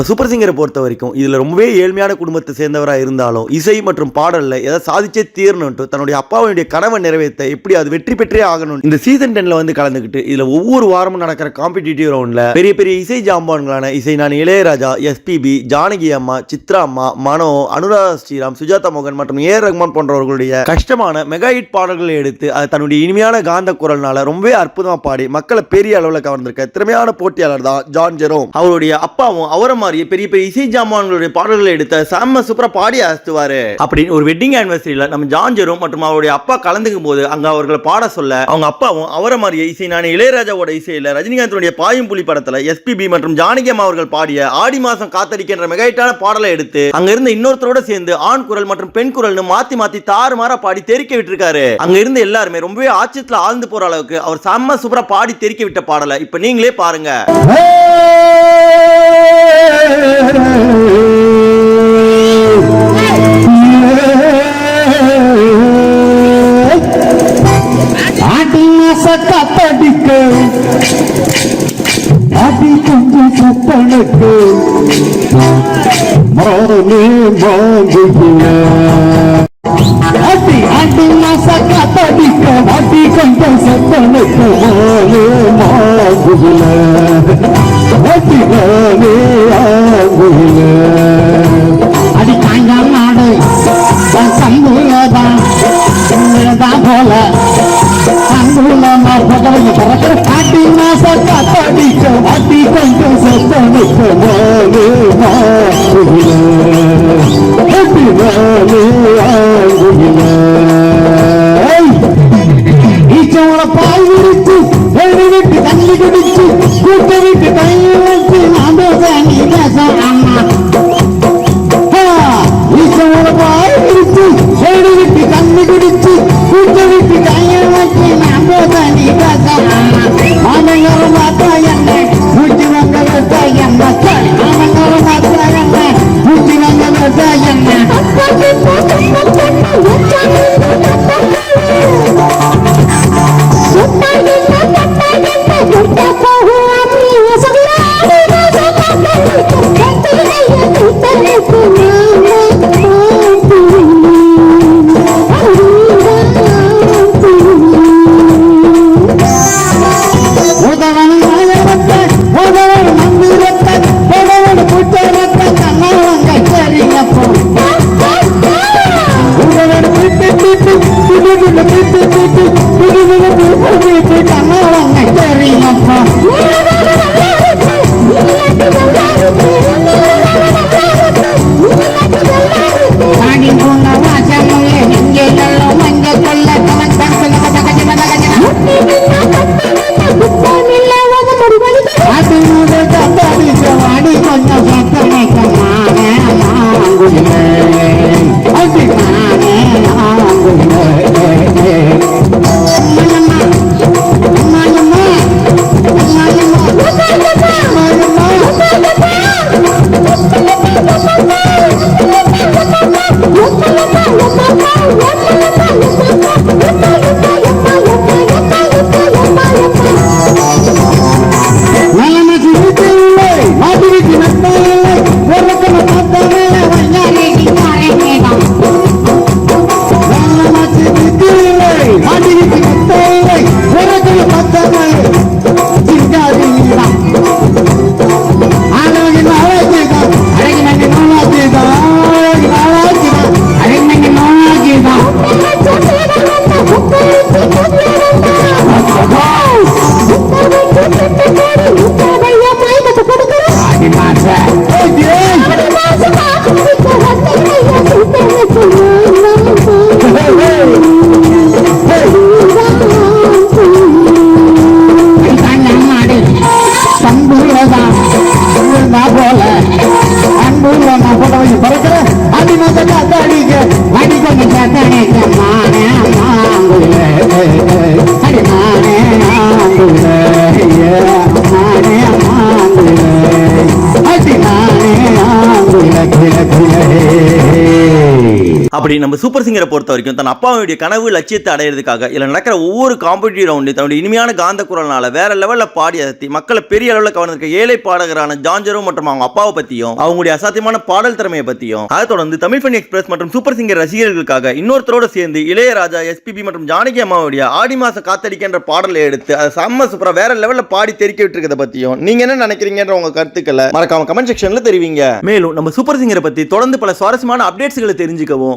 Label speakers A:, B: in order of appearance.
A: நம்ம சூப்பர் சிங்கரை பொறுத்த வரைக்கும் இதில் ரொம்பவே ஏழ்மையான குடும்பத்தை சேர்ந்தவராக இருந்தாலும் இசை மற்றும் பாடலில் எதை சாதிச்சே தீரணும்ட்டு தன்னுடைய அப்பாவுடைய கனவை நிறைவேற்ற எப்படி அது வெற்றி பெற்றே ஆகணும் இந்த சீசன் டென்ல வந்து கலந்துக்கிட்டு இதில் ஒவ்வொரு வாரமும் நடக்கிற காம்படிட்டிவ் ரவுண்டில் பெரிய பெரிய இசை ஜாம்பான்களான இசை நான் இளையராஜா எஸ்பிபி ஜானகி அம்மா சித்ரா அம்மா மனோ அனுராதா ஸ்ரீராம் சுஜாதா மோகன் மற்றும் ஏ ரஹ்மான் போன்றவர்களுடைய கஷ்டமான மெகா ஹிட் பாடல்களை எடுத்து அது தன்னுடைய இனிமையான காந்த குரல்னால ரொம்பவே அற்புதமாக பாடி மக்களை பெரிய அளவில் கவர்ந்திருக்க திறமையான போட்டியாளர் தான் ஜான் ஜெரோம். அவருடைய அப்பாவும் அவரை மாதிரியே பெரிய பெரிய இசை ஜாமான்களுடைய பாடல்களை எடுத்த செம்ம சூப்பரா பாடி அசத்துவாரு. அப்படின்னு ஒரு வெட்டிங் ஆனிவர்சரியில நம்ம ஜான்ஜரும் மற்றும் அவருடைய அப்பா கலந்துக்கும் போது அங்க அவர்களை பாட சொல்ல அவங்க அப்பாவும் அவரை மாதிரியே இசை நான் இளையராஜாவோட இசையில ரஜினிகாந்தனுடைய பாயும் புலி படத்துல எஸ்பிபி மற்றும் ஜானகி அவர்கள் பாடிய ஆடி மாசம் காத்தடிக்கின்ற மெகாயிட்டான பாடலை எடுத்து அங்க இருந்த இன்னொருத்தரோட சேர்ந்து ஆண் குரல் மற்றும் பெண் குரல்னு மாத்தி மாத்தி தாறுமாறா பாடி தெறிக்க விட்டுருக்காரு. அங்க இருந்த எல்லாருமே ரொம்பவே ஆச்சரியத்துல ஆழ்ந்து போற அளவுக்கு அவர் செம்ம சூப்பரா பாடி தெரிக்க விட்ட பாடலை இப்ப நீங்களே பாருங்க.
B: ஆடி மாச காத்தடிக்க ஆடி கொஞ்சம் சப்பனுக்கு மானே மாங்குகிற ஆடி ஆடி மாச காத்தடிக்க ஆடி கொஞ்சம் சப்பனுக்கு மானே மாங்குகிற ஆடி மானே
A: அப்படி நம்ம சூப்பர் சிங்கரை பொறுத்த வரைக்கும் தன் அப்பாவுடைய கனவு லட்சியத்தை அடையிறதுக்காக இல்லை நடக்கிற ஒவ்வொரு காம்படிட்டிவ் ரவுண்டு தன்னுடைய இனிமையான காந்த குரல்னால வேற லெவலில் பாடி அசத்தி மக்களை பெரிய அளவில் கவர்ந்திருக்க ஏழை பாடகரான ஜான்ஜரோ மற்றும் அவங்க அப்பாவை பற்றியும் அவங்களுடைய அசாத்தியமான பாடல் திறமையை பற்றியும் அதை தொடர்ந்து தமிழ் ஃபன் எக்ஸ்பிரஸ் மற்றும் சூப்பர் சிங்கர் ரசிகர்களுக்காக இன்னொருத்தரோட சேர்ந்து இளையராஜா எஸ்பிபி மற்றும் ஜானகி அம்மாவுடைய ஆடி மாச காத்தடிக்கின்ற பாடலை எடுத்து அதை செம்ம சூப்பராக வேற லெவலில் பாடி தெரிக்க விட்டுருக்கத பற்றியும் நீங்க என்ன நினைக்கிறீங்கன்ற உங்க கருத்துக்களை மறக்காம கமெண்ட் செக்ஷன்ல தெரிவிங்க. மேலும் நம்ம சூப்பர் சிங்கரை பற்றி தொடர்ந்து பல சுவாரஸ்யமான அப்டேட்ஸ்களை தெரிஞ்சுக்கவும்